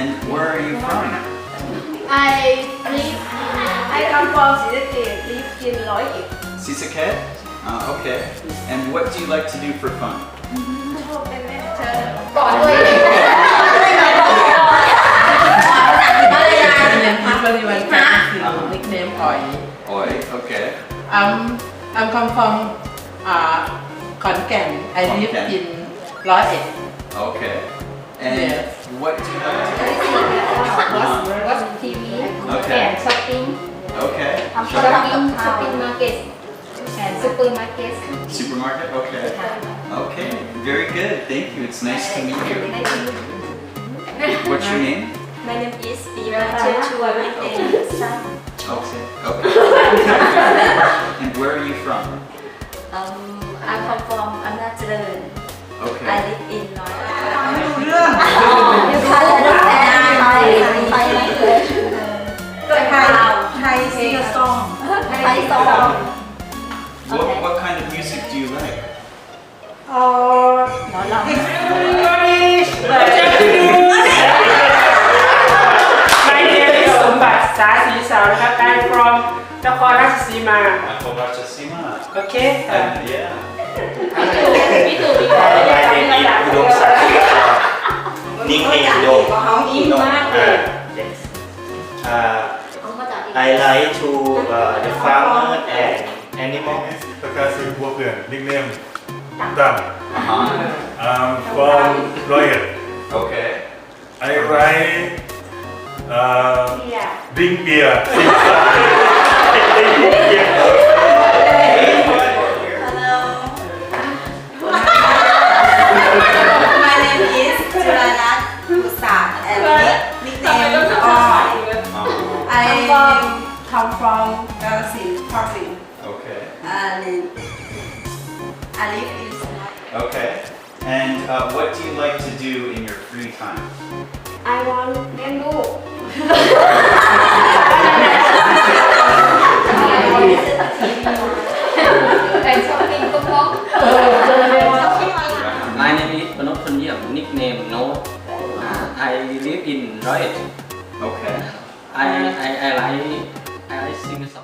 And where are you from? I live. I come from Sisakit. Live in Loic. Sisakit? Uh, okay. And what do you like to do for fun? Nickname Oi. Oi, okay. Um, I'm come from uh, Konkan. I live in Loic. Okay. And Yes. what do you like to do? Uh-huh. watch TV Okay. and shopping Okay. shopping shopping market and supermarket Supermarket? Okay. Okay. Very good. Thank you. It's nice to meet you. What's your name? My name is Ira Chechua. My name Sam. Okay. Okay. and where are you from? Um, I come from Amnacharan. song. Thai song. What, Okay. what kind of music do you like? Uh, no, no. English My name is สมบัติสาสีสาวนะครับ I'm from นครราชสีมา I'm from Rajasima. โอเค And yeah. พี่ตู่พี่ตู่มีแต่ไม่ได้ทำอะไรหลัก อุดมศักดิ์ I like to uh, the farmer and animals. Percussive Whoopin, nickname Tam. Uh-huh. I'm from Royal. Okay. I write uh, Yeah. drink beer. come from Galaxy, Portland. Okay. And I live in Okay. And uh, what do you like to do in your free time? I want bamboo. and. My name is Panop Thundiyam, nickname No. Uh, I live in Riot. Okay. I, I, I like 系 ice